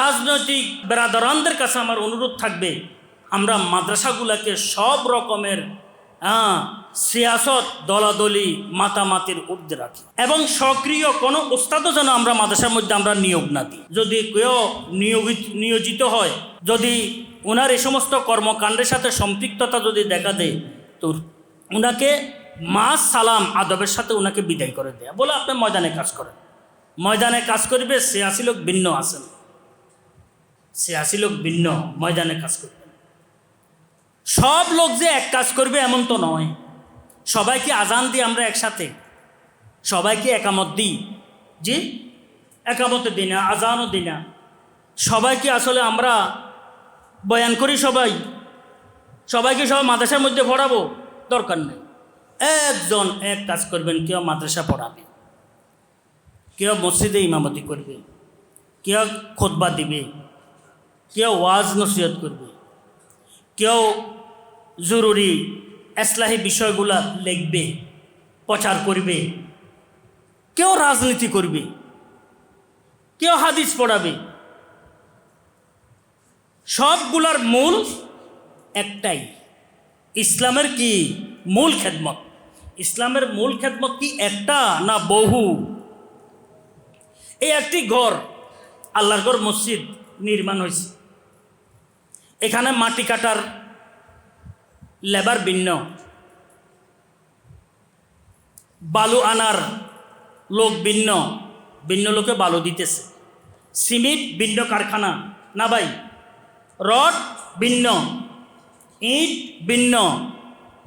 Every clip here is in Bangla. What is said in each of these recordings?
রাজনৈতিক বেরাদরানদের কাছে আমার অনুরোধ থাকবে, আমরা মাদ্রাসাগুলোকে সব রকমের হ্যাঁ সিয়াসত, দলাদলি, মাতামাতির ঊর্ধ্বে রাখি। এবং সক্রিয় কোনো ওস্তাদও যেন আমরা মাদ্রাসার মধ্যে আমরা নিয়োগ না দিই। যদি কেউ নিয়োগিত, নিয়োজিত হয়, যদি ওনার এই সমস্ত কর্মকাণ্ডের সাথে সম্পৃক্ততা যদি দেখা দেয়, তো ওনাকে মা সালাম আদবের সাথে ওনাকে বিদায় করে দেয়া। বলে, আপনি ময়দানে কাজ করেন। ময়দানে কাজ করবে সে আসি লোক ভিন্ন আসেন সে আসি লোক ভিন্ন, ময়দানে কাজ করবে। সব লোক যে এক কাজ করবে এমন তো নয়। সবাইকে আজান দিই আমরা একসাথে, সবাইকে একামত দিই। জি? একামত দিই না, আজানও দিই না। সবাইকে আসলে আমরা বয়ান করি সবাই। সবাইকে সবাই মাদ্রাসার মধ্যে পড়াবো, দরকার নেই। একজন এক কাজ করবেন, কেউ মাদ্রাসা পড়াবে, কেউ মসজিদে ইমামতি করবে, কেউ খোদবা দিবে। কেউ ওয়াজ নসিহত করবে, কেউ জরুরি এসলাহি বিষয়গুলা লিখবে, প্রচার করবে, কেউ রাজনীতি করবে, কেউ হাদিস পড়াবে। সবগুলার মূল একটাই, ইসলামের কি মূল খেদমত? ইসলামের মূল খেদমত কি একটা না বহু? এই একটি ঘর, আল্লাহর ঘর মসজিদ নির্মাণ হয়েছে। এখানে মাটি কাটার লেবার ভিন্ন। বালু আনার লোক ভিন্ন ভিন্ন লোকে বালু দিতেছে। সিমেন্ট ভিন্ন কারখানা। না ভাই, রড ভিন্ন, ইট ভিন্ন,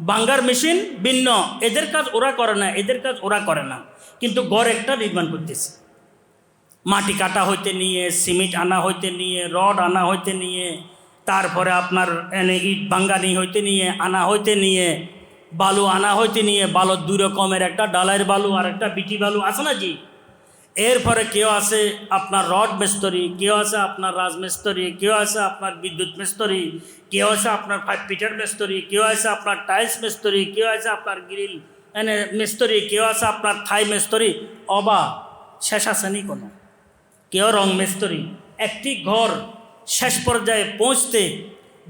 বাঙ্গার মেশিন ভিন্ন। এদের কাজ ওরা করে না, এদের কাজ ওরা করে না। কিন্তু ঘর একটা নির্মাণ করতেছে। মাটি কাটা হইতে নিয়ে, সিমেন্ট আনা হইতে নিয়ে, রড আনা হইতে নিয়ে তারপরে আপনার এনে ইট ভাঙ্গানি হইতে নিয়ে, আনা হইতে নিয়ে, বালু আনা হইতে নিয়ে, বালু দুই রকমের একটা ডালাইয়ের বালু আর একটা বিটি বালু আছে না জি? এরপরে কেউ আছে আপনার রড মিস্তরি, কেউ আছে আপনার রাজমিস্তরি কেউ আছে আপনার বিদ্যুৎ মিস্তরি, কেউ আছে আপনার ফাইভ পিটার মিস্তরি, কেউ আছে আপনার টাইলস মিস্তরি, কেউ আছে আপনার গ্রিল এনে মিস্তরি, কেউ আছে আপনার থাই মিস্তরি। অবা, শেষ আসেনি কোনো? কেউ রং মিস্তরি। একটি ঘর শেষ পর্যায়ে পৌঁছতে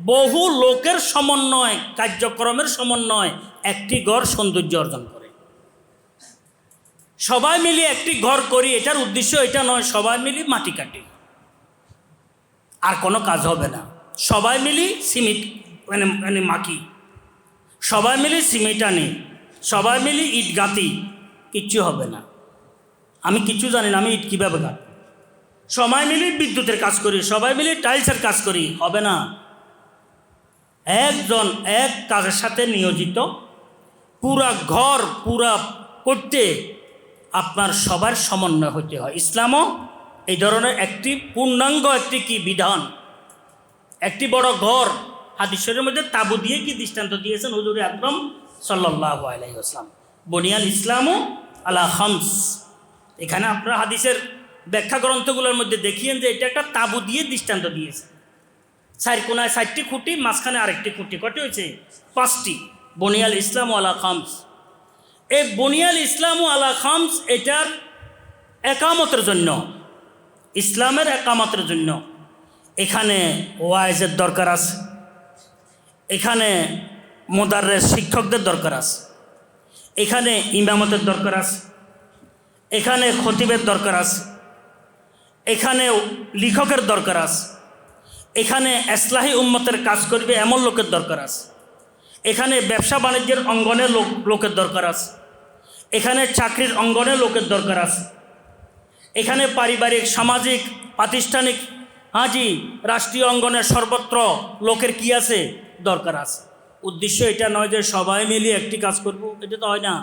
বহু লোকের সমন্বয়, কার্যক্রমের সমন্বয়, একটি ঘর সৌন্দর্য অর্জন করে। সবাই মিলে একটি ঘর করি, এটার উদ্দেশ্য এটা নয়, সবাই মিলি মাটি কাটি। আর কোনো কাজ হবে না। সবাই মিলি সিমেন্ট মানে মানে মাটি। সবাই মিলি সিমেন্ট আনি। সবাই মিলি ইট গাঁতি কিচ্ছু হবে না। আমি কিচ্ছু জানি না, আমি ইট কীভাবে গাঁথব? সবাই মিলে বিদ্যুতের কাজ করি, সবাই মিলে টাইলসের কাজ করি, হবে না। একজন এক কাজের সাথে নিয়োজিত, পুরা ঘর পুরা করতে আপনার সবার সমন্বয় হতে হয়। ইসলামও এই ধরনের একটি পূর্ণাঙ্গ একটি কি বিধান? একটি বড় ঘর হাদিসের মধ্যে তাবু দিয়ে কি দৃষ্টান্ত দিয়েছেন হুজুর আকরম সাল্লাহ আলাইসলাম বনিয়াল ইসলামও আলা হামস এখানে আপনারা হাদিসের ব্যাখ্যা গ্রন্থগুলোর মধ্যে দেখিয়েন যে এটা একটা তাবু দিয়ে দৃষ্টান্ত দিয়েছে। চার কোনায় চারটি খুঁটি, মাঝখানে আরেকটি খুঁটি। কটি হয়েছে? পাঁচটি। বনিয়াল ইসলাম আলা খামস। এই বনিয়াল ইসলাম আলা খামস এটার একামতের জন্য, ইসলামের একামতের জন্য। এখানে ওয়াইজের দরকার আছে। এখানে মোদারের শিক্ষকদের দরকার আছে। এখানে ইমামতের দরকার আছে। এখানে খতিবের দরকার আছে। এখানে লেখকের দরকার আছে। এখানে এসলাহি উম্মতের কাজ করবে এমন লোকের দরকার আছে। এখানে ব্যবসা বাণিজ্যের অঙ্গনে লোক, লোকের দরকার আছে। এখানে চাকরির অঙ্গনে লোকের দরকার আছে। এখানে পারিবারিক, সামাজিক প্রাতিষ্ঠানিক হাজি রাষ্ট্রীয় অঙ্গনের সর্বত্র লোকের কি আছে? দরকার আছে। উদ্দেশ্য এটা নয় যে সবাই মিলিয়ে একটি কাজ করব, এটা তো হয় না।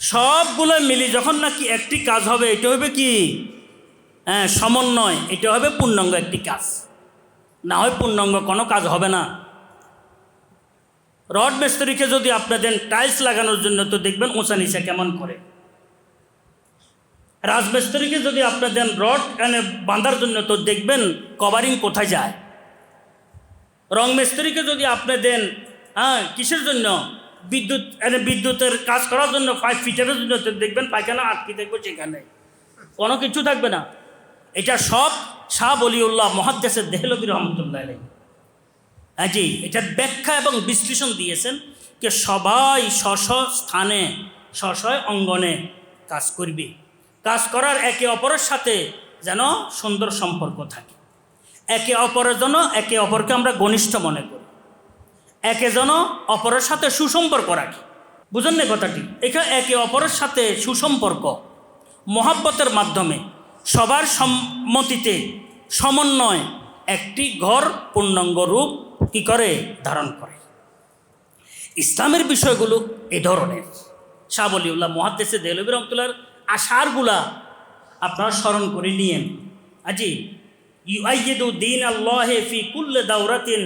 সবগুলো মিলি যখন নাকি একটি কাজ হবে, এটা হবে কি? হ্যাঁ সমন্বয়, এটা হবে পূর্ণাঙ্গ একটি কাজ। না হয় পূর্ণাঙ্গ কোনো কাজ হবে না। রড মিস্ত্রিকে যদি আপনি দেন টাইলস লাগানোর জন্য, তো দেখবেন উঁচা নিচা কেমন করে। রাজমিস্ত্রিকে যদি আপনি দেন রড এনে বাঁধার জন্য, তো দেখবেন কভারিং কোথায় যায়। রং মিস্ত্রিকে যদি আপনি দেন হ্যাঁ কিসের জন্য? বিদ্যুৎ, এনে বিদ্যুতের কাজ করার জন্য ফাইভ ফিটারের জন্য, তো দেখবেন পায়খানা আটকে দেখব সেখানে। কোনো কিছু থাকবে না। এটা সব শাহ বলিউল্লাহ মহাদ্দেশের দেহলবী রহমতুল্লাহ আলাই জি এটার ব্যাখ্যা এবং বিশ্লেষণ দিয়েছেন যে সবাই স্ব স্ব স্থানে স্ব স্ব অঙ্গনে কাজ করবে। কাজ করার একে অপরের সাথে যেন সুন্দর সম্পর্ক থাকে। একে অপরের জন্য একে অপরকে আমরা ঘনিষ্ঠ মনে করি। একে যেন অপরের সাথে সুসম্পর্ক রাখি। বুঝেন না কথাটি? এখানে একে অপরের সাথে সুসম্পর্ক, মহাব্বতের মাধ্যমে সবার সম্মতিতে সমন্বয় একটি ঘর পূর্ণাঙ্গ রূপ কি করে? ধারণ করে। ইসলামের বিষয়গুলো এ ধরনের। শাহবলিউল্লাহ মহাদ্দেশে দেলবী রহমতুল্লার আশারগুলা আপনারা স্মরণ করে নিয়েন। আজি, ইউআইয়িদু দিন আল্লাহে ফি কুল্লে দাউরাতিন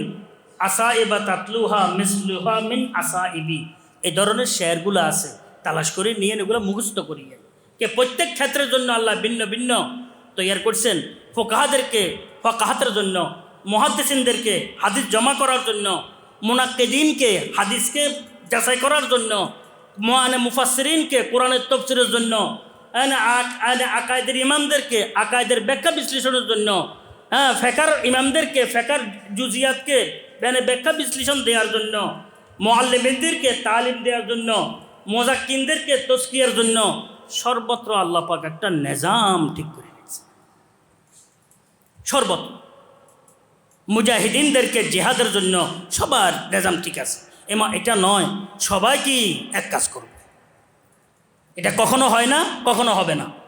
আসা এবা তাতলুহা মিসলুহা মিন আসা ইবি এই ধরনের শেয়ারগুলো আছে, তালাশ করে নিয়ে এগুলো মুখস্থ করিয়ে কে প্রত্যেক ক্ষেত্রের জন্য আল্লাহ ভিন্ন ভিন্ন তৈয়ার করছেন। ফোকাহাদেরকে ফকাহাতের জন্য, মহাদ্দেসিনদেরকে হাদিস জমা করার জন্য, মোনাক্কেদিনকে হাদিসকে যাচাই করার জন্য মানে মুফাসরিনকে কোরআনের তফসিরের জন্য আকায়দের ইমামদেরকে আকায়দের ব্যাখ্যা বিশ্লেষণের জন্য হ্যাঁ ফেকার ইমামদেরকে ফেকার জুজিয়াতকে মানে ব্যাখ্যা বিশ্লেষণ দেওয়ার জন্য মোয়াল্লিমদেরকে তালিম দেওয়ার জন্য মোজাক্কিনদেরকে তস্কিয়ার জন্য সর্বত্র আল্লাহ পাক একটা নিজাম ঠিক করে নিয়েছে সর্বত্র। মুজাহিদিনদেরকে জেহাদের জন্য সবার নিজাম ঠিক আছে। এমা এটা নয় সবাই কি এক কাজ করবে। এটা কখনো হয় না, কখনো হবে না।